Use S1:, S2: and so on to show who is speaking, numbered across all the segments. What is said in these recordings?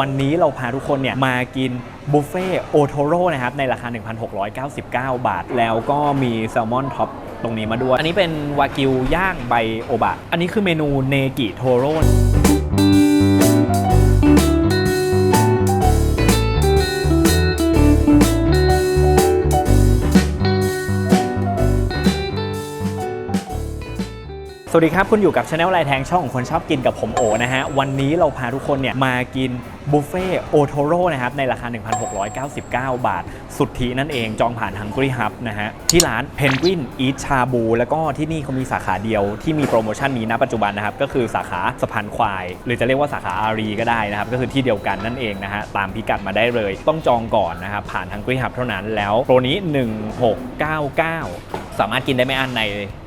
S1: วันนี้เราพาทุกคนเนี่ยมากินบุฟเฟ่โอโทโร่นะครับ ในราคา 1,699 บาท แล้วก็มีแซลมอนท็อปตรงนี้มาด้วย อันนี้เป็นวากิวย่างใบโอบะ อันนี้คือเมนูเนกิโทโร่ สวัสดีครับ คุณอยู่กับช anel ลายแทงช่องของคนชอบกินกับผมโอนะฮะ วันนี้เราพาทุกคนเนี่ยมากินบุฟเฟ่โอโทโร่นะครับ ในราคา 1,699 บาท สุทธินั่นเองจองผ่าน Hungry Hub นะฮะ ที่ร้าน Penguin Eat Shabu แล้วก็ที่นี่เขามีสาขาเดียวที่มีโปรโมชั่นนี้ณปัจจุบันนะครับ ก็คือสาขาสะพานควาย หรือจะเรียกว่าสาขาอารีก็ได้นะครับ ก็คือที่เดียวกันนั่นเองนะฮะ ตามพิกัดมาได้เลย ต้องจองก่อนนะครับผ่าน Hungry Hub เท่านั้นแล้วโปรนี้ 1699 สามารถกินได้ไม่อั้นใน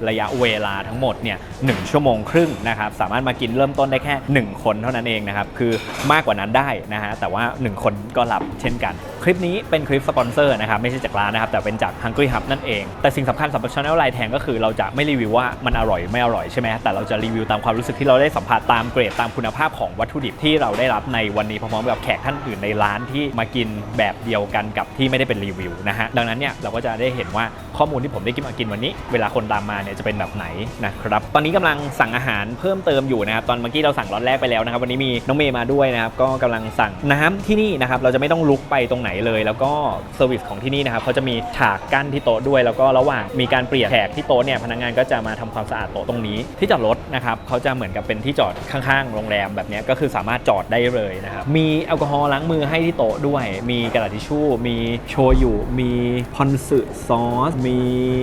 S1: ระยะเวลาทั้งหมดเนี่ยหชั่วโมงครึ่งนะครับสามารถมากินเริ่มต้นได้แค่ 1 คนเท่านั้นเองนะครับคือมากกว่านั้นได้นะฮะแต่ว่า 1 คนก็รับเช่นกัน คลิปนี้เป็นคลิปสปอนเซอร์นะครับไม่ใช่จากร้านนะครับแต่เป็นจาก Hungry Hub นั่นเอง แต่สิ่งสำคัญสำหรับช anel ไลน์แทงก็คือเราจะไม่รีวิวว่ามันอร่อยไม่อร่อยใช่ไหมแต่เราจะรีวิวตามความรู้สึกที่เราได้สัมผัสตามเกรดตามคุณภาพของวัตถุดิบที่เราได้รับในวันนี้พร้อมๆกับแขกท่านอื่นในร้านที่มากินแบบเดียวกันกับที่ไม่ได้เป็นรีวิวนะฮะดังนั้นเนี่ยเราก็จะได้เห็นว่าข้อมูลที่ผมได้กินมากินวันนี้ เวลาคนตามมาเนี่ยจะเป็นแบบไหนนะครับ ตอนนี้กำลังสั่งอาหารเพิ่มเติมอยู่นะครับ ตอนเมื่อกี้เราสั่งร้อนแรกไปแล้วนะครับ วันนี้มีน้องเมย์มาด้วยนะครับ ก็กำลังสั่งน้ำที่นี่นะครับ เราจะไม่ต้องลุกไปตรงไหนเลย แล้วก็เซอร์วิสของที่นี่นะครับเขาจะมีฉากกั้นที่โต๊ะด้วย แล้วก็ระหว่างมีการเปลี่ยนแขกที่โต๊ะเนี่ย พนักงานก็จะมาทำความสะอาดโต๊ะตรงนี้ ที่จอดรถนะครับเขาจะเหมือนกับเป็นที่จอดข้างๆ โรงแรมแบบนี้ก็คือสามารถจอดได้เลยนะครับ มีแอลกอฮอล์ล้างมือให้ที่โต๊ะด้วย มีกระดาษทิชชู่ มีโชยุ มีพอนสึซอส มี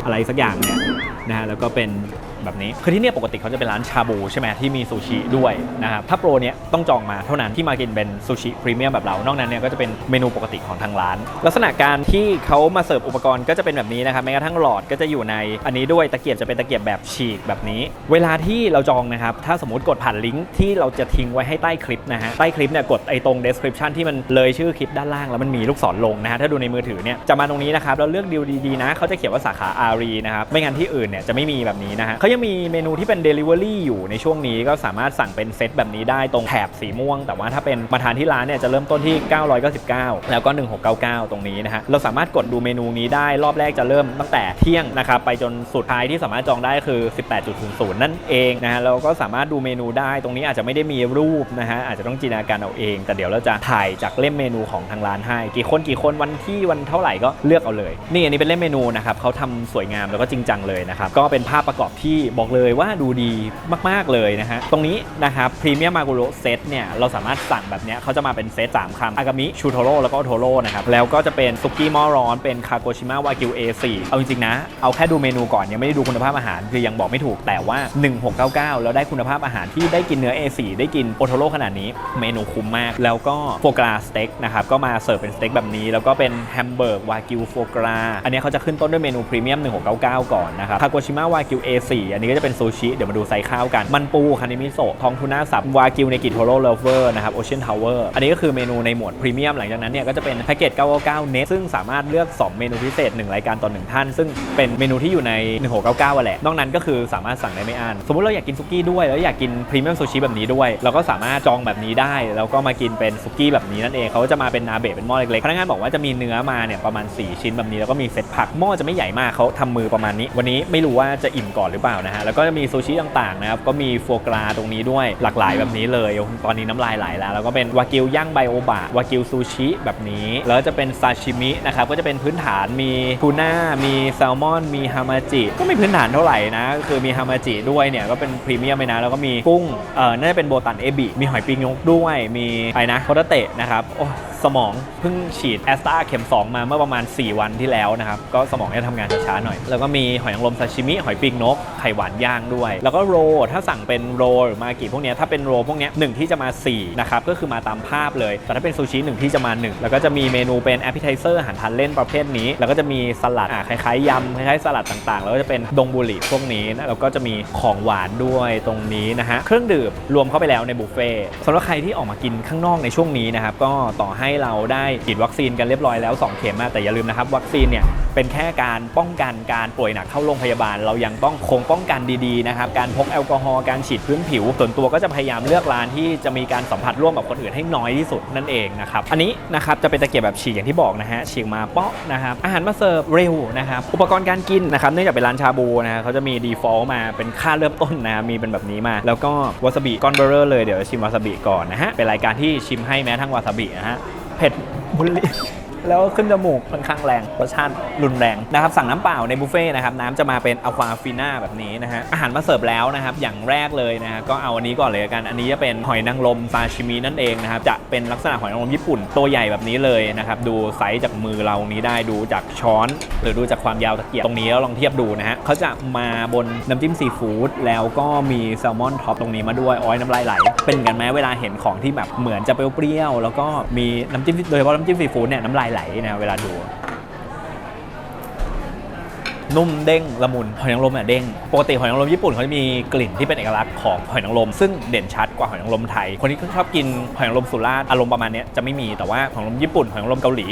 S1: อะไรสักอย่างเนี่ยนะฮะแล้วก็เป็น แบบนี้ คือที่เนี่ยปกติเขาจะเป็นร้านชาบูใช่ไหมที่มีซูชิด้วยนะครับถ้าโปรเนี้ยต้องจองมาเท่านั้นที่มากินเป็นซูชิพรีเมียมแบบเรา นอกนั้นเนี่ยก็จะเป็นเมนูปกติของทางร้าน ลักษณะการที่เขามาเสิร์ฟอุปกรณ์ก็จะเป็นแบบนี้นะครับแม้กระทั่งหลอดก็จะอยู่ในอันนี้ด้วยตะเกียบจะเป็นตะเกียบแบบฉีกแบบนี้ เวลาที่เราจองนะครับถ้าสมมติกดผ่านลิงก์ที่เราจะทิ้งไว้ให้ใต้คลิปนะฮะใต้คลิปเนี่ยกดไอ้ตรง description ที่มันเลยชื่อคลิปด้านล่างแล้วมันมีลูกศรลงนะฮะถ้าดูในมือถือเนี่ยจะมาตรงนี้นะครับแล้วเลือกดีลดีๆนะเขาจะเขียนว่าสาขาอารีนะครับไม่งั้นที่อื่นเนี่ยจะไม่มีแบบนี้นะฮะเขายังมีเมนูที่เป็น Delivery อยู่ในช่วงนี้ก็สามารถสั่งเป็นเซตแบบนี้ได้ตรงแถบสีม่วง แต่ว่าถ้าเป็นมาทานที่ร้านเนี่ยจะเริ่มต้นที่ 999 แล้วก็ 1699 ตรงนี้นะฮะเราสามารถกดดูเมนูนี้ได้รอบแรกจะเริ่มตั้งแต่เที่ยงนะครับไปจนสุดท้ายที่สามารถจองได้คือ 18.00 นั่นเองนะฮะเราก็สามารถดูเมนูได้ตรงนี้อาจจะไม่ได้มีรูปนะฮะอาจจะต้องจินตนาการเอาเอง แต่เดี๋ยวเราจะถ่ายจากเล่มเมนูของทางร้านให้ กี่คนกี่คนวันที่วันเท่าไหร่ก็เลือกเอาเลย นี่อันนี้เป็นเล่มเมนูนะครับเขาทำสวยงามแล้วก็จริงจังเลยนะครับก็เป็นภาพประกอบที่บอกเลยว่าดูดีมากๆเลยนะฮะ ตรงนี้นะครับพรีเมียมมากุโรเซตเนี่ย เราสามารถสั่งแบบเนี้ยเขาจะมาเป็นเซต3คำอากามิชูโทโร่แล้วก็โทโร่นะครับ แล้วก็จะเป็นซุกี้หม้อร้อนเป็นคาโกชิมะวากิว A4 เอาจริงๆนะ เอาแค่ดูเมนูก่อน ยังไม่ได้ดูคุณภาพอาหาร คือยังบอกไม่ถูกแต่ว่า 1699 แล้วได้คุณภาพอาหารที่ได้กินเนื้อ A4 ได้กินโอโทโร่ขนาดนี้เมนูคุ้มมาก แล้วก็โฟกราสเต็กนะครับก็มาเสิร์ฟเป็นสเต็กแบบนี้ แล้วก็เป็นแฮมเบอร์กวากิวโฟกราอันนี้เขาจะขึ้นต้นด้วยเมนูพรีเมียม1699 ก่อนนะครับคาโกชิมะวากิว A4 อันนี้ก็จะเป็นซูชิเดี๋ยวมาดูไซส์ข้าวกัน มันปูคานิมิโซะทองทูน่าสับวากิวในกิโทโร่เลเวอร์นะครับโอเชียนทาวเวอร์อันนี้ก็คือเมนูในหมวดพรีเมียมหลังจากนั้นเนี่ยก็จะเป็นแพ็กเกจ 999 เน็ตซึ่งสามารถเลือก 2 เมนูพิเศษ 1 รายการต่อ1ท่าน ซึ่งเป็นเมนูที่อยู่ใน 1699อะแหละ นอกนั้นก็คือสามารถสั่งได้ไม่อั้นสมมติเราอยากกินซุกี้ด้วยแล้วอยากกินพรีเมียมซูชิแบบนี้ด้วย เราก็สามารถจองแบบนี้ได้ แล้วก็มากินเป็นซุกี้แบบนี้นั่นเองเขาจะมาเป็นนาเบะเป็นหม้อเล็กๆพนักงานบอกว่าจะมีเนื้อมาเนี่ยประมาณ 4 ชิ้นแบบนี้แล้วก็มีเซตผักหม้อจะไม่ใหญ่มากเขาทำมือประมาณนี้ วันนี้ไม่รู้ว่าจะอิ่มก่อนหรือเปล่านะฮะแล้วก็จะมีซูชิต่างๆนะครับก็มีโฟกราตรงนี้ด้วยหลากหลายแบบนี้เลย ตอนนี้น้ำลายไหลแล้ว แล้วก็เป็นวากิวย่างไบโอบะวากิวซูชิแบบนี้ แล้วจะเป็นซาชิมินะครับก็จะเป็นพื้นฐานมีทูน่ามีแซลมอน มีฮามาจิก็ไม่พื้นฐานเท่าไหร่นะก็คือมีฮามาจิด้วยเนี่ยก็เป็นพรีเมียมไปนะแล้วก็มีกุ้งเอ่อน่าจะเป็นโบตันเอบิมีหอยปีงยกด้วยมีอะไรนะโคตาเตะนะครับโอ้ สมองเพิ่งฉีดแอสตราเข็ม 2 มาเมื่อประมาณ 4 วันที่แล้วนะครับ ก็สมองจะทำงานช้าๆหน่อย แล้วก็มีหอยนางรมซาชิมิ หอยปีกนก ไข่หวานย่างด้วย แล้วก็โรลถ้าสั่งเป็นโรลหรือมากิพวกเนี้ยถ้าเป็นโรลพวกเนี้ยหนึ่งที่จะมา 4 นะครับ ก็คือมาตามภาพเลย แต่ถ้าเป็นซูชิหนึ่งที่จะมา 1 แล้วก็จะมีเมนูเป็นแอปเปิลไทเซอร์อาหารทานเล่นประเภทนี้ แล้วก็จะมีสลัดอะคล้ายๆยำคล้ายๆสลัดต่างๆ แล้วก็จะเป็นดงบุหรี่พวกนี้นะแล้วก็จะมีของหวานด้วยตรงนี้นะฮะเครื่องดื่มรวมเข้าไปแล้วในบุฟเฟ่สำหรับใครที่ออกมากินข้างนอกในช่วงนี้นะครับก็ต่อให้เราได้ฉีดวัคซีนกันเรียบร้อยแล้ว 2 เข็มอะแต่อย่าลืมนะครับ วัคซีนเนี่ยเป็นแค่การป้องกันการป่วยหนักเข้าโรงพยาบาล เรายังต้องคงป้องกันดีๆนะครับการพกแอลกอฮอล์การฉีดพื้นผิว ส่วนตัวก็จะพยายามเลือกร้านที่จะมีการสัมผัสร่วมกับคนอื่นให้น้อยที่สุดนั่นเองนะครับอันนี้นะครับจะเป็นตะเกียบแบบฉีกอย่างที่บอกนะฮะฉีกมาเปาะนะครับอาหารมาเสิร์ฟเร็วนะครับอุปกรณ์การกินนะครับเนื่องจากเป็นร้านชาบูนะฮะเขาจะมี default มาเป็นค่าเริ่มต้นนะมีเป็นแบบนี้มา แล้วก็วาซาบิก้อนเบอร์เรอร์เลยเดี๋ยวชิมวาซาบิก่อนนะฮะเป็นรายการที่ชิมให้แม้ทั้งวาซาบินะฮะ เผ็ดบุรี แล้วขึ้นจมูกค่อนข้างแรงรสชาติรุนแรงนะครับ สั่งน้ำเปล่าในบุฟเฟ่นะครับน้ำจะมาเป็นอควาฟิน่าแบบนี้นะฮะอาหารมาเสิร์ฟแล้วนะครับ อย่างแรกเลยนะฮะก็เอาอันนี้ก่อนเลยกัน อันนี้จะเป็นหอยนางรมซาชิมินั่นเองนะครับจะเป็นลักษณะหอยนางรมญี่ปุ่นตัวใหญ่แบบนี้เลยนะครับดูไซส์จากมือเรานี้ได้ดูจากช้อน หรือดูจากความยาวตะเกียบตรงนี้แล้วลองเทียบดูนะฮะเขาจะมาบนน้ำจิ้มซีฟู้ดแล้วก็มีแซลมอนท็อปตรงนี้มาด้วยอ้อยน้ำลายไหลเป็นกันไหมเวลาเห็นของที่แบบเหมือนจะเปรี้ยวๆแล้วก็มีน้ำจิ้มโดยเฉพาะน้ำจิ้มซีฟู้ดเนี่ยน้ำลายไหลนะเวลาดู นุ่มเด้งละมุนหอยนางรมเนี่ยเด้งปกติหอยนางรมญี่ปุ่นเขาจะมีกลิ่นที่เป็นเอกลักษณ์ของหอยนางรมซึ่งเด่นชัดกว่าหอยนางรมไทย คนที่ชอบกินหอยนางรมสุราษฎร์อารมณ์ประมาณเนี้ยจะไม่มีแต่ว่าหอยนางรมญี่ปุ่นหอยนางรมเกาหลี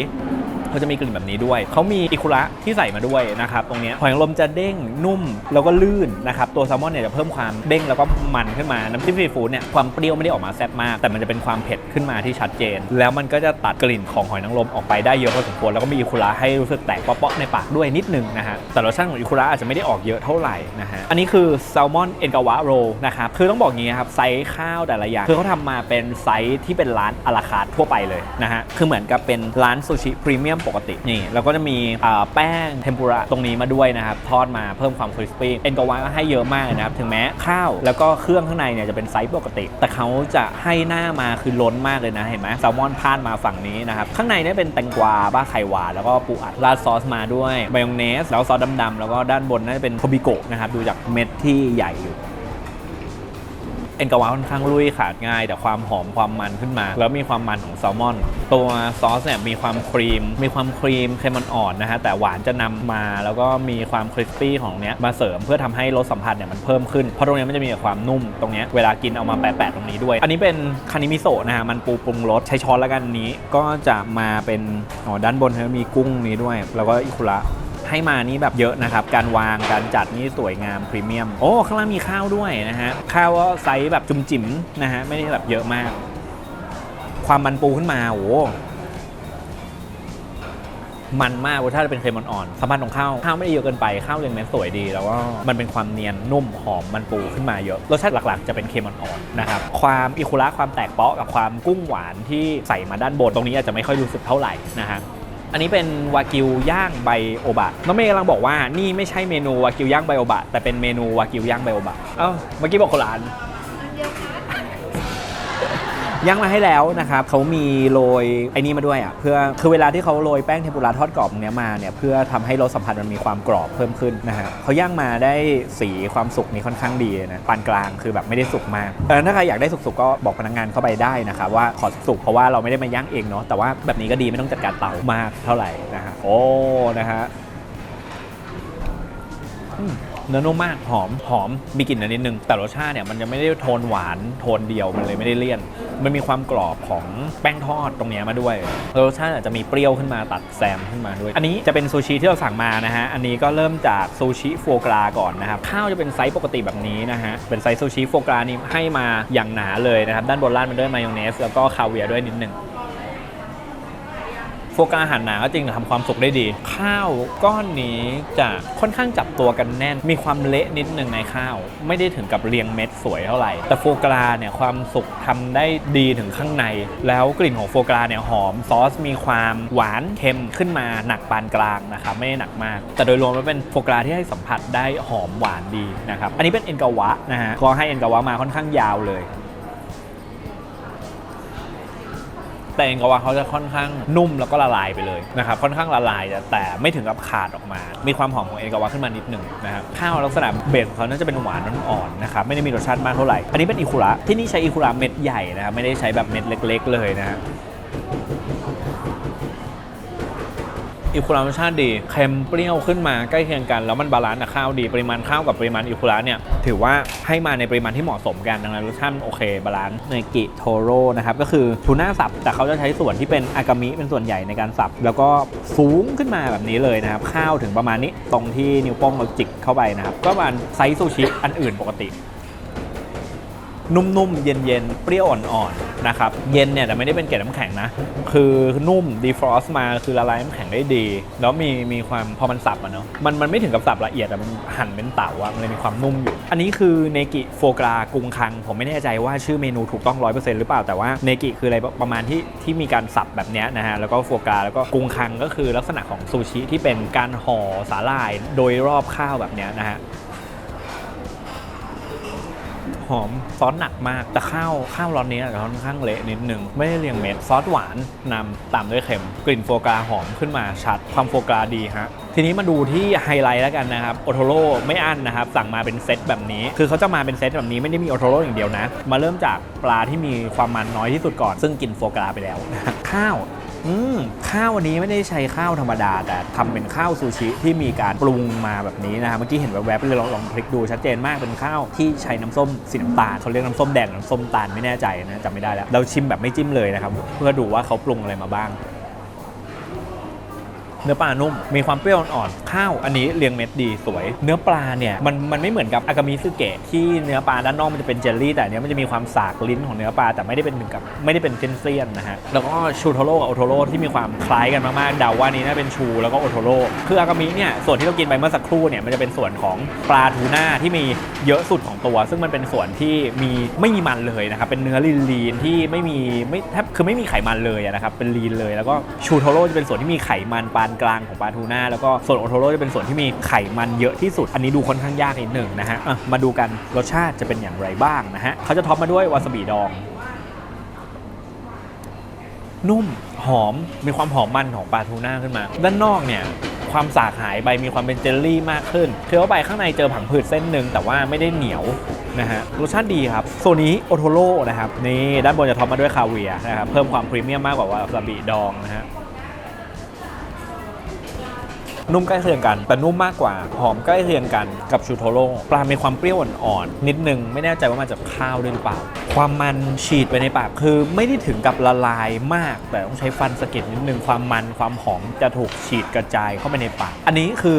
S1: เขาจะมีกลิ่นแบบนี้ด้วย เขามีอิคุระที่ใส่มาด้วยนะครับตรงนี้หอยนางรมจะเด้งนุ่มแล้วก็ลื่นนะครับตัวแซลมอนเนี่ยจะเพิ่มความเด้งแล้วก็มันขึ้นมาน้ำจิ้มซีฟู้ดเนี่ยความเปรี้ยวไม่ได้ออกมาแซ่บมาก แต่มันจะเป็นความเผ็ดขึ้นมาที่ชัดเจน แล้วมันก็จะตัดกลิ่นของหอยนางรมออกไปได้เยอะพอสมควรแล้วก็มีอิคุระให้รู้สึกแตกเปาะๆในปากด้วยนิดนึงนะฮะแต่รสชาติของอิคุระอาจจะไม่ได้ออกเยอะเท่าไหร่นะฮะอันนี้คือแซลมอนเอ็นกาวะโรนะครับคือต้องบอกงี้ครับไซส์ข้าวแต่ละอย่างคือเขาทำมาเป็นไซส์ที่เป็นร้านอาราคาร์ททั่วไปเลยนะฮะคือเหมือนกับเป็นร้านซูชิพรีเมียมปกตินี่แล้วก็จะมีแป้งเทมปุระตรงนี้มาด้วยนะครับ ทอดมาเพิ่มความคริสปี้เอ็นกาวะก็ให้เยอะมากนะครับ ถึงแม้ข้าว แล้วก็เครื่องข้างในเนี่ยจะเป็นไซส์ปกติ แต่เขาจะให้หน้ามาคือล้นมากเลยนะ เห็นไหมแซลมอนพาดมาฝั่งนี้นะครับ ข้างในเนี่ยเป็นแตงกวาบ้าไข่หวานแล้วก็ปูอัดราดซอสมาด้วยมายองเนสแล้วซอสดำๆแล้วก็ด้านบนน่าจะเป็นโทบิโกะนะครับดูจากเม็ดที่ใหญ่อยู่ เอ็นกาวาค่อนข้างลุยขาดง่าย แต่ความหอมความมันขึ้นมา แล้วมีความมันของแซลมอน ตัวซอสเนี่ยมีความครีม มีความครีมเค็มอ่อนนะฮะแต่หวานจะนำมา แล้วก็มีความคริสปี้ของเนี้ยมาเสริมเพื่อทำให้รสสัมผัสเนี่ยมันเพิ่มขึ้นเพราะตรงเนี้ยมันจะมีความนุ่มตรงเนี้ยเวลากินเอามาแปะๆตรงนี้ด้วย อันนี้เป็นคานิมิโซะนะฮะมันปูปรุงรสใช้ช้อนแล้วกันอันนี้ก็จะมาเป็นอ๋อด้านบนเขามีกุ้งนี้ด้วย แล้วก็อิคุระ ให้มานี่แบบเยอะนะครับ การวางการจัดนี่สวยงามพรีเมียม โอ้ข้างล่างมีข้าวด้วยนะฮะข้าวก็ไซส์แบบจุ่มจิ๋มนะฮะไม่ได้แบบเยอะมาก ความมันปูขึ้นมาโอ้มันมากรสชาติเป็นเค็มอ่อนๆสัมผัสของข้าว ข้าวไม่ได้เยอะเกินไป ข้าวเรียงเม็ดสวยดี แล้วก็มันเป็นความเนียนนุ่มหอมมันปูขึ้นมาเยอะ รสชาติหลักๆ จะเป็นเค็มอ่อนๆนะครับ ความอิคุระความแตกเปาะกับความกุ้งหวานที่ใส่มาด้านบน ตรงนี้อาจจะไม่ค่อยรู้สึกเท่าไหร่นะฮะ อันนี้เป็นวากิวย่างใบโอบะน้องเมย์กำลังบอกว่านี่ไม่ใช่เมนูวากิวย่างใบโอบะแต่เป็นเมนูวากิวย่างใบโอบะเอ้าเมื่อกี้บอกคนละอัน ย่างมาให้แล้วนะครับเขามีโรยไอ้นี่มาด้วยอะเพื่อคือเวลาที่เขาโรยแป้งเทมปุระทอดกรอบตรงเนี้ยมาเนี่ยเพื่อทำให้รสสัมผัสมันมีความกรอบเพิ่มขึ้นนะฮะเขาย่างมาได้สีความสุกนี่ค่อนข้างดีนะปานกลางคือแบบไม่ได้สุกมากเออถ้าใครอยากได้สุกๆก็บอกพนักงานเข้าไปได้นะครับว่าขอสุกเพราะว่าเราไม่ได้มาย่างเองเนาะแต่ว่าแบบนี้ก็ดีไม่ต้องจัดการเตามากเท่าไหร่นะฮะโอ้นะฮะอืม เนื้อนุ่มมากหอมหอมมีกลิ่นนิดนึง แต่รสชาติเนี่ยมันจะไม่ได้โทนหวานโทนเดียวมันเลยไม่ได้เลี่ยน มันมีความกรอบของแป้งทอดตรงเนี้ยมาด้วยแล้วรสชาติอาจจะมีเปรี้ยวขึ้นมาตัดแซมขึ้นมาด้วย อันนี้จะเป็นซูชิที่เราสั่งมานะฮะอันนี้ก็เริ่มจากซูชิโฟกราก่อนนะครับข้าวจะเป็นไซส์ปกติแบบนี้นะฮะเป็นไซส์ซูชิโฟกรานี่ให้มาอย่างหนาเลยนะครับด้านบนราดมันด้วยมายองเนสแล้วก็คาเวียร์ด้วยนิดนึง โฟกัสอาหารหนาก็จริงแต่ทำความสุกได้ดี ข้าวก้อนนี้จะค่อนข้างจับตัวกันแน่น มีความเละนิดนึงในข้าว ไม่ได้ถึงกับเรียงเม็ดสวยเท่าไหร่ แต่โฟกราเนี่ยความสุกทำได้ดีถึงข้างใน แล้วกลิ่นของโฟกราเนี่ยหอมซอสมีความหวานเค็มขึ้นมาหนักปานกลางนะครับไม่ได้หนักมาก แต่โดยรวมแล้วเป็นโฟกราที่ให้สัมผัสได้หอมหวานดีนะครับอันนี้เป็นเอ็นกาวะนะฮะก็ให้เอ็นกาวะมาค่อนข้างยาวเลย ต่เองก็ว่าเขาจะค่อนข้างนุ่มแล้วก็ละลายไปเลยนะครับค่อนข้างละลายแต่ไม่ถึงกับขาดออกมา มีความหอมของเองกวาขึ้นมานิดหนึ่งนะครับข้าวลักษณะเบสของเขาน่าจะเป็นหวานอ่อนๆนะครับไม่ได้มีรสชาติมากเท่าไหร่อันนี้เป็นอิคุระที่นี่ใช้อิคุระเม็ดใหญ่นะครับไม่ได้ใช้แบบเม็ดเล็ก ๆ เลยนะ อิคุระรสชาติดีเค็มเปรี้ยวขึ้นมาใกล้เคียงกัน แล้วมันบาลานซ์กับข้าวดี ปริมาณข้าวกับปริมาณอิคุระเนี่ย ถือว่าให้มาในปริมาณที่เหมาะสมกัน ดังนั้นรสชาติโอเคบาลานซ์ในกิโทโร่นะครับ ก็คือทูน่าสับ แต่เขาจะใช้ส่วนที่เป็นอากามิเป็นส่วนใหญ่ในการสับ แล้วก็สูงขึ้นมาแบบนี้เลยนะครับ ข้าวถึงประมาณนี้ ตรงที่นิ้วโป้งเราจิกเข้าไปนะครับ ก็ประมาณไซส์ซูชิอันอื่นปกติ นุ่มๆ เย็นๆ เปรี้ยวอ่อนๆ นะครับ เย็นเนี่ยแต่ไม่ได้เป็นเกล็ดน้ำแข็งนะ คือนุ่มดีฟรอสมาคือละลายน้ำแข็งได้ดี แล้วมีมีความพอมันสับอะเนาะ มันมันไม่ถึงกับสับละเอียดแต่มันหั่นเป็นเต๋าอะมันเลยมีความนุ่มอยู่ อันนี้คือเนกิโฟกรากุงคัง ผมไม่แน่ใจว่าชื่อเมนูถูกต้อง 100%หรือเปล่า แต่ว่าเนกิคืออะไรประมาณที่ที่มีการสับแบบเนี้ยนะฮะ แล้วก็โฟกราแล้วก็กุงคังก็คือลักษณะของซูชิที่เป็นการห่อสาหร่ายโดยรอบข้าวแบบเนี้ยนะฮะ หอมซอสหนักมาก แต่ข้าวข้าวร้อนนี้อาจจะค่อนข้างเละนิดนึงไม่ได้เรียงเม็ดซอสหวานนำตามด้วยเค็ม กลิ่นโฟกาหอมขึ้นมาชัด ความโฟกาดีฮะทีนี้มาดูที่ไฮไลท์แล้วกันนะครับโอโทโร่ไม่อั้นนะครับ สั่งมาเป็นเซตแบบนี้ คือเขาจะมาเป็นเซตแบบนี้ไม่ได้มีโอโทโร่อย่างเดียวนะ มาเริ่มจากปลาที่มีความมันน้อยที่สุดก่อน ซึ่งกินโฟกาไปแล้ว ข้าว อืมข้าววันนี้ไม่ได้ใช้ข้าวธรรมดา แต่ทำเป็นข้าวซูชิที่มีการปรุงมาแบบนี้นะครับเมื่อกี้เห็นแวบๆเลยลองลองคลิกดูชัดเจนมากเป็นข้าวที่ใช้น้ำส้มสีน้ำตาลเขาเรียกน้ำส้มแดงน้ำส้มตาลไม่แน่ใจนะจำไม่ได้แล้วเราชิมแบบไม่จิ้มเลยนะครับเพื่อดูว่าเขาปรุงอะไรมาบ้าง เนื้อปลานุ่ม มีความเปรี้ยวอ่อนๆข้าวอันนี้เรียงเม็ดดีสวย เนื้อปลาเนี่ยมันมันไม่เหมือนกับอากามิซึเกะที่เนื้อปลาด้านนอกมันจะเป็นเจลลี่แต่อันเนี้ยมันจะมีความสากลิ้นของเนื้อปลาแต่ไม่ได้เป็นถึงกับไม่ได้เป็นเส้นๆนะฮะแล้วก็ชูโทโร่กับโอโทโร่ที่มีความคล้ายกันมากๆเดาว่านี้น่าเป็นชูแล้วก็โอโทโร่คืออากามิเนี่ยส่วนที่เรากินไปเมื่อสักครู่เนี่ยมันจะเป็นส่วนของปลาทูน่าที่มีเยอะสุดของตัว ซึ่งมันเป็นส่วนที่มีไม่มีมันเลยนะครับเป็นเนื้อลีนๆที่ไม่มีไม่แทบคือไม่มีไขมันเลยนะครับเป็นลีนเลย แล้วก็ชูโทโร่จะเป็นส่วนที่มีไขมันปานกลางของปลาทูน่าแล้วก็ส่วนโอโทโร่จะเป็นส่วนที่มีไขมันเยอะที่สุด อันนี้ดูค่อนข้างยากนิดหนึ่งนะฮะะมาดูกันรสชาติจะเป็นอย่างไรบ้างนะฮะเขาจะท็อปมาด้วยวาซาบิดอง นุ่มหอมมีความหอมมันของปลาทูน่าขึ้นมา ด้านนอกเนี่ยความสากหายไปมีความเป็นเจลลี่มากขึ้นเคี้ยวไปข้างในเจอผังผืดเส้นหนึ่งแต่ว่าไม่ได้เหนียวนะฮะรสชาติดีครับโซนี้โอโทโร่นะครับนี่ด้านบนจะท็อปมาด้วยคาเวียนะครับเพิ่มความพรีเมียมมากกว่าวาซาบิดองนะฮะ นุ่มใกล้เคียงกัน แต่นุ่มมากกว่า หอมใกล้เคียงกันกับชูโทโร่ปลา มีความเปรี้ยวอ่อนๆนิดนึง ไม่แน่ใจว่ามาจากข้าวด้วยหรือเปล่า ความมันฉีดไปในปากคือไม่ได้ถึงกับละลายมาก แต่ต้องใช้ฟันสะกิดนิดนึง ความมันความหอมจะถูกฉีดกระจายเข้าไปในปาก อันนี้คือ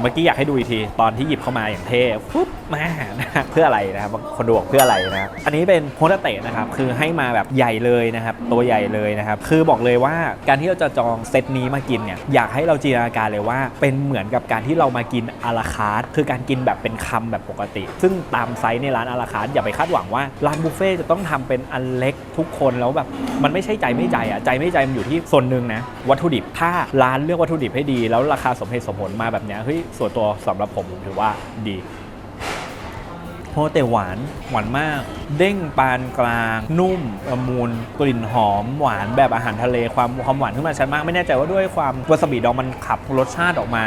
S1: เมื่อกี้อยากให้ดูอีกที ตอนที่หยิบเข้ามาอย่างเท่ปุ๊บ มานะเพื่ออะไรนะครับคนดูบอกเพื่ออะไรนะครับอันนี้เป็นโฮตเตะนะครับคือให้มาแบบใหญ่เลยนะครับตัวใหญ่เลยนะครับคือบอกเลยว่าการที่เราจะจองเซตนี้มากินเนี่ยอยากให้เราจินตนาการเลยว่า เป็นเหมือนกับการที่เรามากินอาราคาร์ทคือการกินแบบเป็นคำแบบปกติ ซึ่งตามไซส์ในร้านอาราคาร์ทอย่าไปคาดหวังว่าร้านบุฟเฟ่ต์จะต้องทำเป็นอันเล็กทุกคนแล้วแบบมันไม่ใช่ใจไม่ใจอะใจไม่ใจมันอยู่ที่ส่วนหนึ่งนะวัตถุดิบถ้าร้านเลือกวัตถุดิบให้ดี แล้วราคาสมเหตุสมผลมาแบบเนี้ยเฮ้ยส่วนตัวสำหรับผมผมถือว่าดี โฮแต่หวานหวานมาก เด้งปานกลาง นุ่มละมุนกลิ่นหอมหวานแบบอาหารทะเลความความหวานขึ้นมาชัดมาก ไม่แน่ใจว่าด้วยความวาซาบิดองมันขับรสชาติออกมา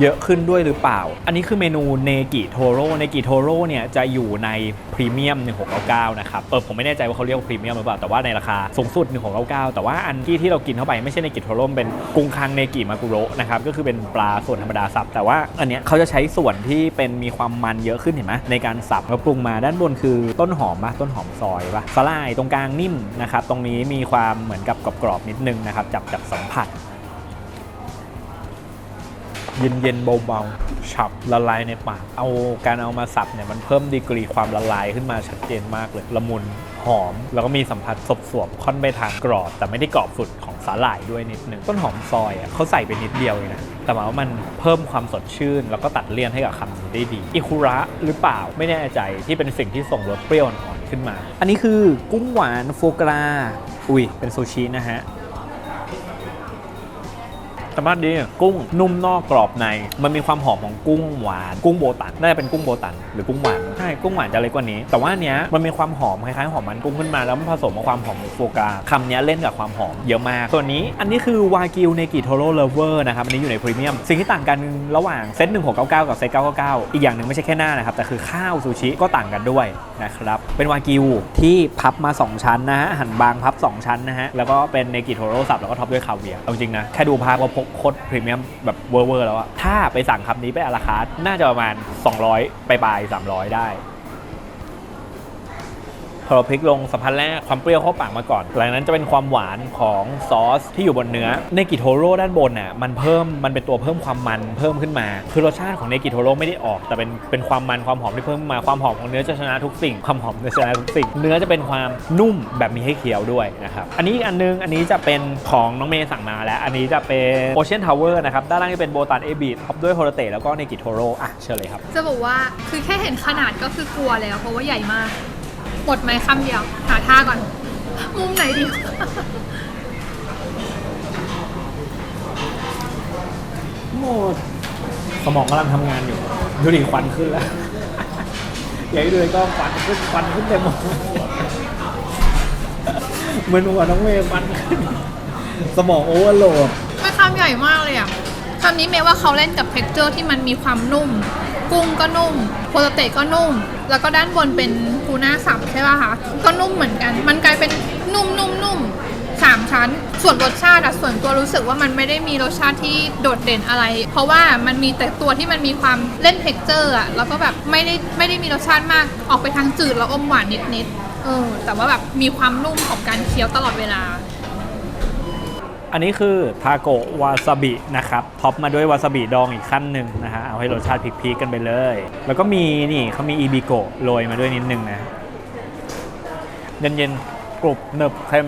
S1: เยอะขึ้นด้วยหรือเปล่า อันนี้คือเมนูเนกิโทโร่เนกิโทโร่เนี่ยจะอยู่ในพรีเมียม 1699 นะครับ เออผมไม่แน่ใจว่าเขาเรียกว่าพรีเมียมหรือเปล่า แต่ว่าในราคาสูงสุด 1699 แต่ว่าอันที่ที่เรากินเข้าไปไม่ใช่เนกิโทโร่เป็นกุ้งคังเนกิมากุโระนะครับ ก็คือเป็นปลาส่วนธรรมดาสับ แต่ว่าอันเนี้ยเขาจะใช้ส่วนที่เป็นมีความมันเยอะขึ้นเห็นไหมในการสับแล้วปรุงมาด้านบนคือต้นหอมปะต้นหอมซอยปะสลายตรงกลางนิ่มนะครับ ตรงนี้มีความเหมือนกับกรอบๆนิดนึงนะครับจับจับสัมผัส เย็นเย็นๆเบาๆ ฉับละลายในปาก เอาการเอามาสับเนี่ยมันเพิ่มดีกรีความละลายขึ้นมาชัดเจนมากเลย ละมุนหอม แล้วก็มีสัมผัสสบสวบค่อนไปทางกรอบ แต่ไม่ได้กรอบสุดของสาหร่ายด้วยนิดนึง ต้นหอมซอยอะเขาใส่ไปนิดเดียวเองนะแต่หมายว่ามันเพิ่มความสดชื่น แล้วก็ตัดเลี่ยนให้กับคำนี้ได้ดี อิคุระหรือเปล่าไม่แน่ใจที่เป็นสิ่งที่ส่งรสเปรี้ยวอ่อนขึ้นมา อันนี้คือกุ้งหวานโฟกรา อุ้ยเป็นซูชินะฮะ สามารถดีกุ้งนุ่มนอกกรอบใน มันมีความหอมของกุ้งหวาน กุ้งโบตันน่าจะเป็นกุ้งโบตันหรือกุ้งหวานใช่กุ้งหวานจะเล็กกว่านี้ แต่ว่าเนี้ยมันมีความหอมคล้ายๆหอมมันกุ้งขึ้นมาแล้วมันผสมกับความหอมของโฟกาคำนี้เล่นกับความหอมเยอะมากส่วนนี้อันนี้คือวากิวเนกิโทโร่เลเวอร์นะครับอันนี้อยู่ในพรีเมียมสิ่งที่ต่างกันระหว่างเซต1699 กับเซต999 อีกอย่างหนึ่งไม่ใช่แค่หน้านะครับแต่คือข้าวซูชิก็ต่างกันด้วยนะครับเป็นวากิวที่พับมา 2 ชั้นนะฮะหั่นบางพับ 2 ชั้นนะฮะแล้วก็เป็นเนกิโทโร่สับแล้วก็ท็อปด้วยคาเวียร์เอาจริงนะแค่ดูภาพก็พกโคตรพรีเมียมแบบเวอร์เวอร์แล้วอะถ้าไปสั่งคำนี้ไปอาราคาร์ทน่าจะประมาณ 200 ไปปลายๆ300 ได้ พอเราพลิกลงสัมผัสแรกความเปรี้ยวเข้าปากมาก่อน หลังนั้นจะเป็นความหวานของซอสที่อยู่บนเนื้อเนกิโทโร่ด้านบนน่ะมันเพิ่มมันเป็นตัวเพิ่มความมันเพิ่มขึ้นมา คือรสชาติของเนกิโทโร่ไม่ได้ออก แต่เป็นเป็นความมันความหอมที่เพิ่มมาความหอมของเนื้อจะชนะทุกสิ่ง ความหอมจะชนะทุกสิ่ง เนื้อจะเป็นความนุ่มแบบมีให้เคี้ยวด้วยนะครับอันนี้อันนึงอันนี้จะเป็นของน้องเมย์สั่งมาแล้ว อันนี้จะเป็นโอเชียนทาวเวอร์นะครับด้านล่างจะเป็นโบตันเอบีท็อปด้วยโฮโรเตแล้วก็เนกิโทโร่อะเชิญเลยครับ
S2: จะบอกว่าคือแค่เห็นขนาดก็คือกลัวแล้วเพราะว่าใหญ่มาก หมดไหมคำเดียว หาท่าก่อน มุมไหนดี
S1: หมด สมองกำลังทำงานอยู่ ดูดิควันขึ้นแล้ว อย่าให้ดูเลยก็ควันขึ้นควันขึ้นเต็มหมดเหมือนหัวน้องเมย์ควันขึ้น สมองโอเวอร์โหลด
S2: มันคำใหญ่มากเลยอะคำนี้เมย์ว่าเขาเล่นกับเท็กเจอร์ที่มันมีความนุ่ม กุ้งก็นุ่มโปรเตก็นุ่ม แล้วก็ด้านบนเป็น หน้าสับใช่ป่ะคะก็นุ่มเหมือนกัน มันกลายเป็นนุ่มนุ่มนุ่มสามชั้น ส่วนรสชาติอะส่วนตัวรู้สึกว่ามันไม่ได้มีรสชาติที่โดดเด่นอะไร เพราะว่ามันมีแต่ตัวที่มันมีความเล่นเท็กเจอร์อะแล้วก็แบบไม่ได้ไม่ได้มีรสชาติมากออกไปทางจืดแล้วอมหวานนิดๆเออแต่ว่าแบบมีความนุ่มของการเคี้ยวตลอดเวลา
S1: อันนี้คือทาโกะวาซาบินะครับท็อปมาด้วยวาซาบิดองอีกขั้นหนึ่งนะฮะเอาให้รสชาติพริกๆกันไปเลย แล้วก็มีนี่เขามีอีบิโกะโรยมาด้วยนิดนึงนะเย็นๆกรุบเนึบเค็ม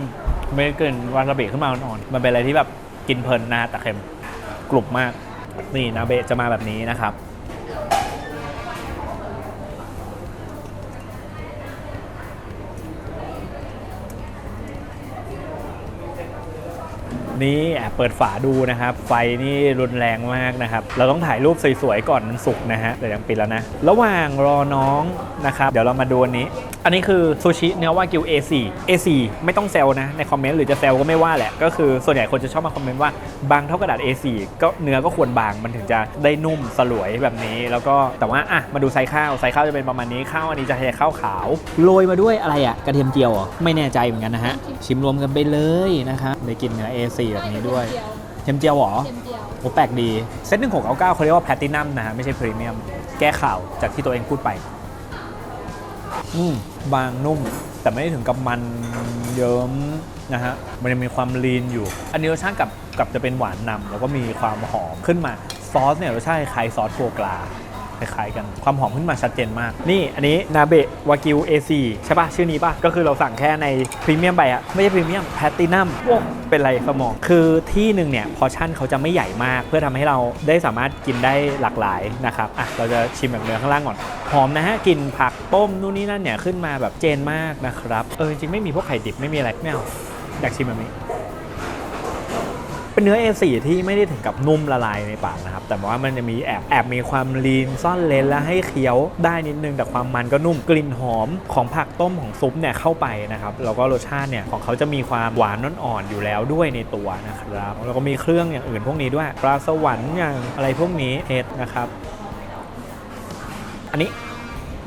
S1: ไม่ได้กลิ่นวาซาบิขึ้นมาอ่อนๆมันเป็นอะไรที่แบบกินเพลินนะฮะแต่เค็มกรุบมากนี่นาเบะจะมาแบบนี้นะครับ นี่แอบเปิดฝาดูนะครับ ไฟนี่รุนแรงมากนะครับ เราต้องถ่ายรูปสวยๆก่อนมันสุกนะฮะแต่ยังปิดแล้วนะ ระหว่างรอน้องนะครับ เดี๋ยวเรามาดูอันนี้ อันนี้คือซูชิเนื้อวากิว A4 A4 ไม่ต้องแซวนะในคอมเมนต์หรือจะแซวก็ไม่ว่าแหละ ก็คือส่วนใหญ่คนจะชอบมาคอมเมนต์ว่าบางเท่ากระดาษ A4 ก็เนื้อก็ควรบางมันถึงจะได้นุ่มสลวยแบบนี้แล้วก็แต่ว่าอะมาดูไซส์ข้าวไซส์ข้าวจะเป็นประมาณนี้ข้าวอันนี้จะใช้ข้าวขาวโรยมาด้วยอะไรอะกระเทียมเจียวไม่แน่ใจเหมือนกันนะฮะชิมรวมกันไปเลยนะครับได้กินเนื้อ A4 แบบนี้ด้วยเทียมเจียวเหรอโอ้แปลกดี เซตหนึ่งหกเก้าเก้าเขาเรียกว่าแพลตินัมนะฮะไม่ใช่พรีเมียม แก้ข่าวจากที่ตัวเองพูดไป อืมบางนุ่ม แต่ไม่ได้ถึงกับมันเยิ้มนะฮะ มันยังมีความลีนอยู่ อันนี้รสชาติกับกับจะเป็นหวานนำแล้วก็มีความหอมขึ้นมา ซอสเนี่ยรสชาติคล้ายซอสโฟกลา คล้ายๆกัน ความหอมขึ้นมาชัดเจนมาก นี่อันนี้นาเบะวากิว A4 ใช่ปะชื่อนี้ปะก็คือเราสั่งแค่ในพรีเมียมไปอะไม่ใช่พรีเมียมแพลตินัมโอ้เป็นไรสมอง คือที่หนึ่งเนี่ยพอชั่นเขาจะไม่ใหญ่มาก เพื่อทำให้เราได้สามารถกินได้หลากหลายนะครับอะเราจะชิมแบบเนื้อข้างล่างก่อนหอมนะฮะกลิ่นผักต้มนู่นนี่นั่นเนี่ยขึ้นมาแบบเจนมากนะครับเออจริงๆไม่มีพวกไข่ดิบไม่มีอะไรไม่เอาอยากชิมแบบนี้ เป็นเนื้อ A4 ที่ไม่ได้ถึงกับนุ่มละลายในปากนะครับ แต่ว่ามันจะมีแอบแอบมีความลีนซ่อนเลนและให้เคี้ยวได้นิดนึง แต่ความมันก็นุ่มกลิ่นหอมของผักต้มของซุปเนี่ยเข้าไปนะครับ แล้วก็รสชาติเนี่ยของเขาจะมีความหวานอ่อนๆอยู่แล้วด้วยในตัวนะครับ แล้วก็มีเครื่องอย่างอื่นพวกนี้ด้วยปลาสวรรค์อย่างอะไรพวกนี้เห็ดนะครับ อันนี้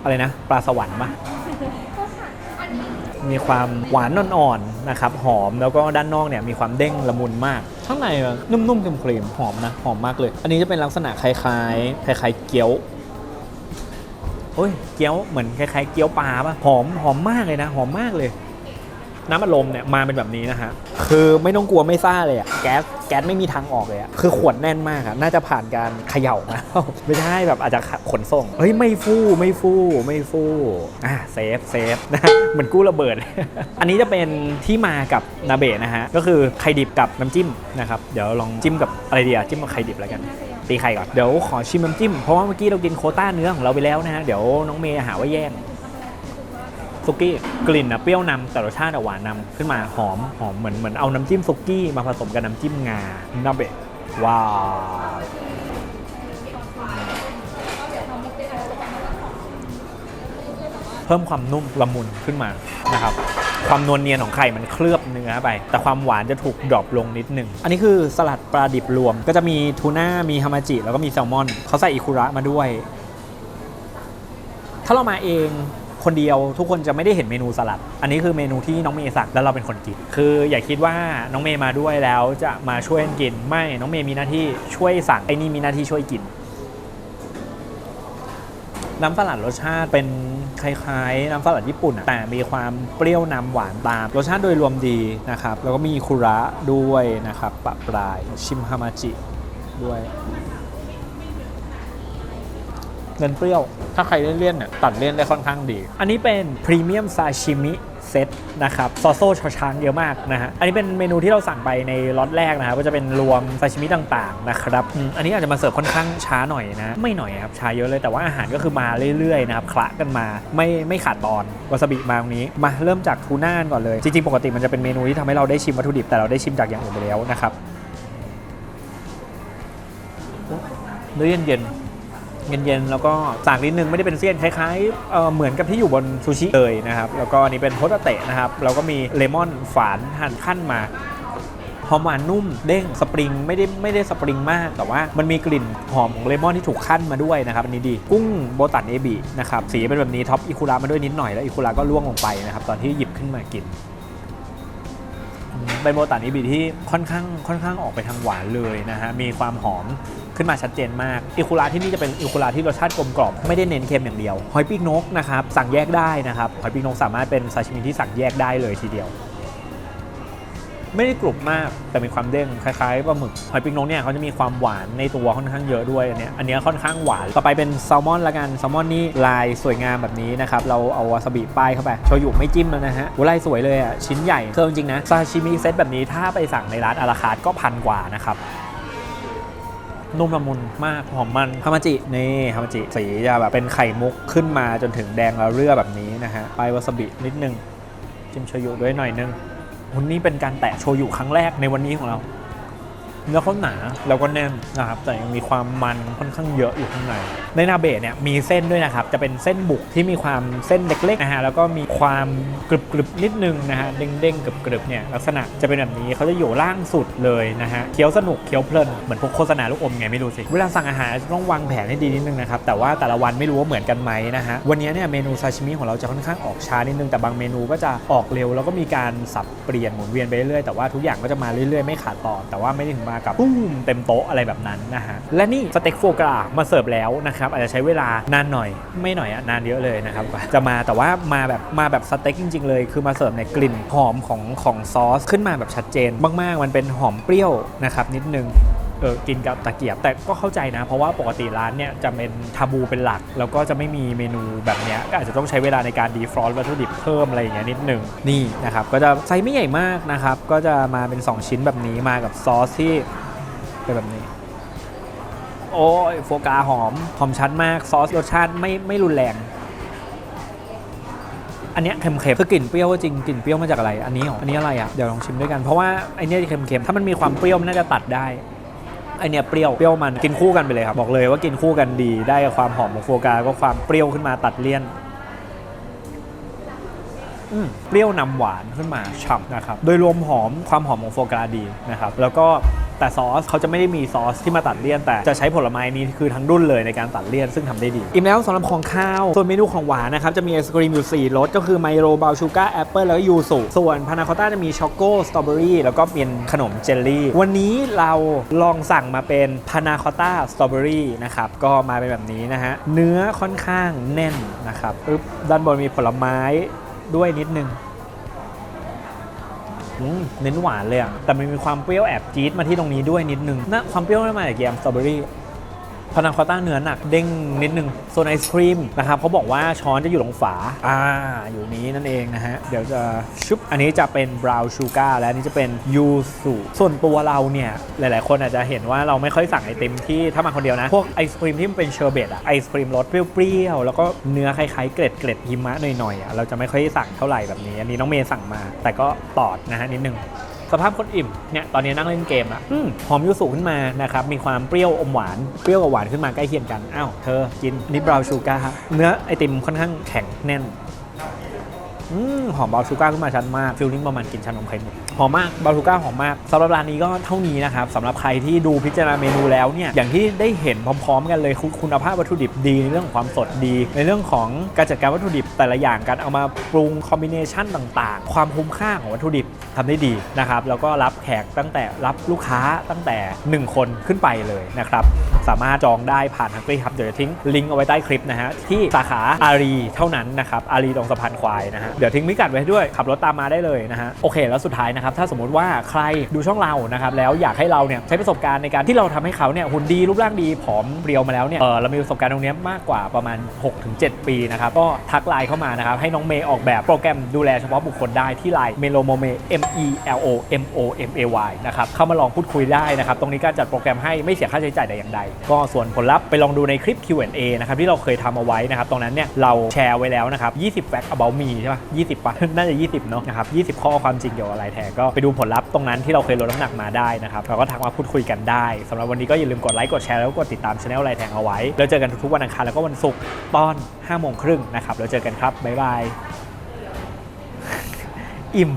S1: อะไรนะ ปลาสวรรค์ปะ มีความหวานอ่อนๆนะครับหอมแล้วก็ด้านนอกเนี่ยมีความเด้งละมุนมาก ข้างในอะนุ่มๆครีมๆหอมนะหอมมากเลย อันนี้จะเป็นลักษณะคล้ายๆคล้ายๆเกี๊ยวโอ้ยเกี๊ยวเหมือนคล้ายๆเกี๊ยวปลาป่ะหอมหอมมากเลยนะ หอมมากเลย น้ำอัดลมเนี่ยมาเป็นแบบนี้นะฮะ คือไม่ต้องกลัวไม่ซ่าเลยอะแก๊สแก๊สไม่มีทางออกเลยอะคือขวดแน่นมากอะน่าจะผ่านการเขย่ามา ไม่ใช่แบบอาจจะขนส่ง เฮ้ยไม่ฟู่ไม่ฟู่ไม่ฟู่อะเซฟเซฟนะเหมือนกู้ระเบิด อันนี้จะเป็นที่มากับนาเบะนะฮะ ก็คือไข่ดิบกับน้ำจิ้มนะครับ เดี๋ยวลองจิ้มกับอะไรดีอะจิ้มกับไข่ดิบแล้วกันตีไข่ก่อน เดี๋ยวขอชิมน้ำจิ้ม เพราะว่าเมื่อกี้เรากินโคต้าเนื้อของเราไปแล้วนะฮะ เดี๋ยวน้องเมย์หาว่าแย่ง ซุกี้กลิ่นนะเปรี้ยวนำแต่รสชาติหวานนำขึ้นมาหอมหอมเหมือนเหมือนเอาน้ำจิ้มซุกี้มาผสมกับน้ำจิ้มงานาเบะว้าวเพิ่มความนุ่มละมุนขึ้นมานะครับความนวลเนียนของไข่มันเคลือบเนื้อไป แต่ความหวานจะถูกดรอปลงนิดหนึง อันนี้คือสลัดปลาดิบรวม ก็จะมีทูน่า มีฮามาจิ แล้วก็มีแซลมอน เขาใส่อิคุระมาด้วย ถ้าเรามาเอง คนเดียวทุกคนจะไม่ได้เห็นเมนูสลัด อันนี้คือเมนูที่น้องเมย์สั่งแล้วเราเป็นคนกิน คืออย่าคิดว่าน้องเมย์มาด้วยแล้วจะมาช่วยกิน ไม่ น้องเมย์มีหน้าที่ช่วยสั่งไอ้นี่มีหน้าที่ช่วยกิน น้ำสลัดรสชาติเป็นคล้ายๆ น้ำสลัดญี่ปุ่น แต่มีความเปรี้ยวนำหวานตาม รสชาติโดยรวมดีนะครับ แล้วก็มีคุระด้วยนะครับปะปลาย ชิมฮามาจิด้วย เงินเปรี้ยว ถ้าใครเลี่ยนๆเนี่ยตัดเลี่ยนได้ค่อนข้างดี อันนี้เป็นพรีเมียมซาชิมิเซตนะครับซอโซ่ชอช้างเยอะมากนะฮะ อันนี้เป็นเมนูที่เราสั่งไปในล็อตแรกนะครับก็จะเป็นรวมซาชิมิต่างๆนะครับอืมอันนี้อาจจะมาเสิร์ฟค่อนข้างช้าหน่อยนะ ไม่หน่อยครับช้าเยอะเลยแต่ว่าอาหารก็คือมาเรื่อยๆนะครับคละกันมาไม่ไม่ขาดตอนวาซาบิมาตรงนี้มาเริ่มจากทูน่าก่อนเลย จริงๆ ปกติมันจะเป็นเมนูที่ทำให้เราได้ชิมวัตถุดิบแต่เราได้ชิมจากอย่างอื่นไปแล้วนะครับเนื้อเย็นๆ เย็นๆ แล้วก็จากนิดนึงไม่ได้เป็นเสี้ยนคล้ายๆเอ่อเหมือนกับที่อยู่บนซูชิเลยนะครับ แล้วก็อันนี้เป็นโฮตาเตะนะครับ แล้วก็มีเลมอนฝานหั่นขั้นมาหอมหวานนุ่มเด้งสปริงไม่ได้ไม่ได้สปริงมาก แต่ว่ามันมีกลิ่นหอมของเลมอนที่ถูกขั้นมาด้วยนะครับ อันนี้ดี กุ้งโบตันเอบินะครับสีเป็นแบบนี้ท็อปอิคุระมาด้วยนิดหน่อยแล้วอิคุระก็ล่วงลงไปนะครับตอนที่หยิบขึ้นมากินเป็นโบตันอีบีที่ค่อนข้างค่อนข้างออกไปทางหวานเลยนะฮะมีความหอม ขึ้นมาชัดเจนมากอิคุระที่นี่จะเป็นอิคุระที่รสชาติกลมกล่อมไม่ได้เน้นเค็มอย่างเดียวหอยปีกนกนะครับสั่งแยกได้นะครับหอยปีกนกสามารถเป็นซาชิมิที่สั่งแยกได้เลยทีเดียวไม่ได้กรุบมากแต่มีความเด้งคล้ายๆปลาหมึกหอยปีกนกเนี่ยเขาจะมีความหวานในตัวค่อนข้างเยอะด้วยอันเนี้ยอันเนี้ยค่อนข้างหวานต่อไปเป็นแซลมอนละกันแซลมอนนี่ลายสวยงามแบบนี้นะครับเราเอาวาซาบิป้ายเข้าไปโชยุไม่จิ้มแล้วนะฮะโหลายสวยเลยอะชิ้นใหญ่เคือจริงนะซาชิมิเซตแบบนี้ถ้าไปสั่งในร้านอาราคาร์ทก็พันกว่านะครับ นุ่มละมุนมากหอมมันฮามาจินี่ฮามาจิสีจะแบบเป็นไข่มุกขึ้นมาจนถึงแดงแล้วเรือแบบนี้นะฮะปวาซาบินิดนึงจิ้มโชยุด้วยหน่อยนึงวันนี้เป็นการแตะโชยุครั้งแรกในวันนี้ของเรา เนื้อเขาหนาแล้วก็แน่นนะครับแต่ยังมีความมันค่อนข้างเยอะอยู่ข้างใน ในนาเบะเนี่ยมีเส้นด้วยนะครับ จะเป็นเส้นบุกที่มีความเส้นเล็กๆนะฮะแล้วก็มีความกรึบๆนิดนึงนะฮะเด้งๆกรึบๆเนี่ยลักษณะจะเป็นแบบนี้เขาจะอยู่ล่างสุดเลยนะฮะเคี้ยวสนุกเคี้ยวเพลินเหมือนพวกโฆษณาลูกอมไงไม่รู้สิเวลาสั่งอาหารต้องวางแผนให้ดีนิดนึงนะครับแต่ว่าแต่ละวันไม่รู้ว่าเหมือนกันไหมนะฮะวันนี้เนี่ยเมนูซาชิมิของเราจะค่อนข้างออกช้านิดนึงแต่บางเมนูก็จะออกเร็ว แล้วก็มีการสับเปลี่ยนหมุนเวียนไปเรื่อยๆแต่ว่าทุกอย่างก็จะมาเรื่อยๆไม่ขาดตอนแต่ว่าไม่ได้ถึงมากับปุ้มเต็มโต๊ะอะไรแบบนั้นนะฮะและนี่สเต็กโฟกรามาเสิร์ฟแล้วนะครับอาจจะใช้เวลานานหน่อยไม่หน่อยอะนานเยอะเลยนะครับจะมาแต่ว่ามาแบบมาแบบสเต็กจริง ๆ เลย คือมาเสิร์ฟในกลิ่นหอมของของซอส ขึ้นมาแบบชัดเจนมากๆ มันเป็นหอมเปรี้ยวนะครับนิดนึง เออกินกับตะเกียบ แต่ก็เข้าใจนะ เพราะว่าปกติร้านเนี่ยจะเป็นทาบูเป็นหลัก แล้วก็จะไม่มีเมนูแบบเนี้ยก็อาจจะต้องใช้เวลาในการดีฟรอสต์วัตถุดิบเพิ่มอะไรอย่างเงี้ยนิดหนึ่งนี่นะครับก็จะไซส์ไม่ใหญ่มากนะครับ ก็จะมาเป็น 2 ชิ้นแบบนี้มากับซอสที่เป็นแบบนี้ โอ้ยโฟกาหอมหอมชัดมากซอสรสชาติไม่ไม่รุนแรงอันเนี้ยเค็มๆคือกลิ่นเปรี้ยวก็จริงกลิ่นเปรี้ยวมาจากอะไร อันนี้เหรออันนี้อะไรอะ เดี๋ยวลองชิมด้วยกัน เพราะว่าไอเนี้ยเค็มๆ ถ้ามันมีความเปรี้ยวมันน่าจะตัดได้ ไอเนี้ยเปรี้ยวเปรี้ยวมันกินคู่กันไปเลยครับ บอกเลยว่ากินคู่กันดีได้ความหอมของโฟกาก็ความเปรี้ยวขึ้นมาตัดเลี่ยนเปรี้ยวนำหวานขึ้นมาฉ่ำนะครับ โดยรวมหอมความหอมของโฟกราดีนะครับ แล้วก็ แต่ซอสเขาจะไม่ได้มีซอสที่มาตัดเลี่ยน แต่จะใช้ผลไม้นี้คือทั้งดุนเลยในการตัดเลี่ยนซึ่งทำได้ดี อิ่มแล้วสำหรับของข้าว ส่วนเมนูของหวานนะครับจะมีไอศกรีมอยู่ 4รสก็คือไมโลบาชูการ์แอปเปิลแล้วก็ยูสุส่วนพานาคอต้าจะมีช็อกโกสตรอเบอรี่แล้วก็เป็นขนมเจลลี่ วันนี้เราลองสั่งมาเป็นพานาคอต้าสตรอเบอรี่นะครับก็มาเป็นแบบนี้นะฮะเนื้อค่อนข้างแน่นนะครับด้านบนมีผลไม้ด้วยนิดนึง เน้นหวานเลยอะแต่มันมีความเปรี้ยวแอบจี๊ดมาที่ตรงนี้ด้วยนิดนึงนะความเปรี้ยวไม่มาจากแยมสตรอเบอรี่ พานาคอต้าเนื้อหนักเด้งนิดนึงโซนไอศครีมนะครับเขาบอกว่าช้อนจะอยู่ตรงฝาอ่าอยู่นี้นั่นเองนะฮะ เดี๋ยวจะชุบอันนี้จะเป็นบราวน์ชูการ์และอันนี้จะเป็นยูสุส่วนตัวเราเนี่ย หลาย ๆ คนอาจจะเห็นว่าเราไม่ค่อยสั่งไอติมที่ถ้ามาคนเดียวนะ พวกไอศครีมที่มันเป็นเชอร์เบตอะไอศครีมรสเปรี้ยวๆ แล้วก็เนื้อคล้าย ๆ เกล็ดเกล็ดหิมะหน่อย ๆอะเราจะไม่ค่อยสั่งเท่าไหร่แบบนี้ อันนี้น้องเมย์สั่งมา แต่ก็ตอดนะฮะนิดนึง สภาพคนอิ่มเนี่ยตอนนี้นั่งเล่นเกมอะอืมหอมยูสุขึ้นมานะครับมีความเปรี้ยวอมหวานเปรี้ยวกับหวานขึ้นมาใกล้เคียงกันอ้าวเธอกินนิบราวชูการ์เนื้อไอติมค่อนข้างแข็งแน่นอืมหอมบราวน์ชูการ์ขึ้นมาชัดมากฟิลลิ่งประมาณกินชานมไข่มุกห อมมากบาทูก้าหอมมากสำหรับร้านนี้ก็เท่านี้นะครับสำหรับใครที่ดูพิจารณาเมนูแล้วเนี่ยอย่างที่ได้เห็นพร้อมๆ กันเลยคุณคุณภาพวัตถุดิบดีในเรื่องของความสดดี ในเรื่องของการจัดการวัตถุดิบแต่ละอย่างการเอามาปรุงคอมบิเนชันต่างๆ ความคุ้มค่าของวัตถุดิบทำได้ดีนะครับแล้วก็รับแขกตั้งแต่รับลูกค้าตั้งแต่ 1 คนขึ้นไปเลยนะครับสามารถจองได้ผ่านฮังกี้ครับเดี๋ยวจะทิ้งลิงก์เอาไว้ใต้คลิปนะฮะที่สาขาอารีเท่านั้นนะครับอารีตรงสะพานควายนะฮะเดี๋ยวทิ้งพิกัดไว้ด้วยขับรถตามมาได้เลยนะฮะโอเคแล้วสุดท้ายนะครับถ้าสมมติว่าใครดูช่องเรานะครับแล้วอยากให้เราเนี่ยใช้ประสบการณ์ในการที่เราทำให้เขาเนี่ยหุ่นดีรูปร่างดีผอมเรียวมาแล้วเนี่ยเออเรามีประสบการณ์ตรงนี้มากกว่าประมาณ 6-7 ปีนะครับก็ทักไลน์เข้ามานะครับให้น้องเมย์ออกแบบโปรแกรมดูแลเฉพาะบุคคลได้ที่ไลน์เมโลโมเม M E L O M O M A Y นะครับเข้ามาลองพูดคุยได้นะครับตรงนี้ก็จัดโปรแกรมให้ไม่เสียค่าใช้จ่ายแต่อย่างใด ก็ส่วนผลลัพธ์ไปลองดูในคลิป Q&A นะครับที่เราเคยทำเอาไว้นะครับตรงนั้นเนี่ยเราแชร์ไว้แล้วนะครับ20 fact about me ใช่ปะ20ปะน่าจะ 20 เนาะนะครับ20 ข้อความจริงเกี่ยวกับอะไรแทนก็ไปดูผลลัพธ์ตรงนั้นที่เราเคยลดน้ำหนักมาได้นะครับเราก็ทักมาพูดคุยกันได้สำหรับวันนี้ก็อย่าลืมกดไลค์กดแชร์แล้วก็กดติดตามช anel ไรแทงเอาไว้แล้วเจอกันทุกๆวันอังคารแล้วก็วันศุกร์ตอน5โมงครึ่งนะครับแล้วเจอกันครับบ๊ายบายอิ่ม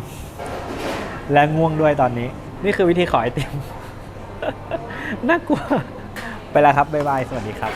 S1: และง่วงด้วยตอนนี้ นี่คือวิธีขอไอติมน่ากลัวไปแล้วครับบ๊ายบายสวัสดีครับ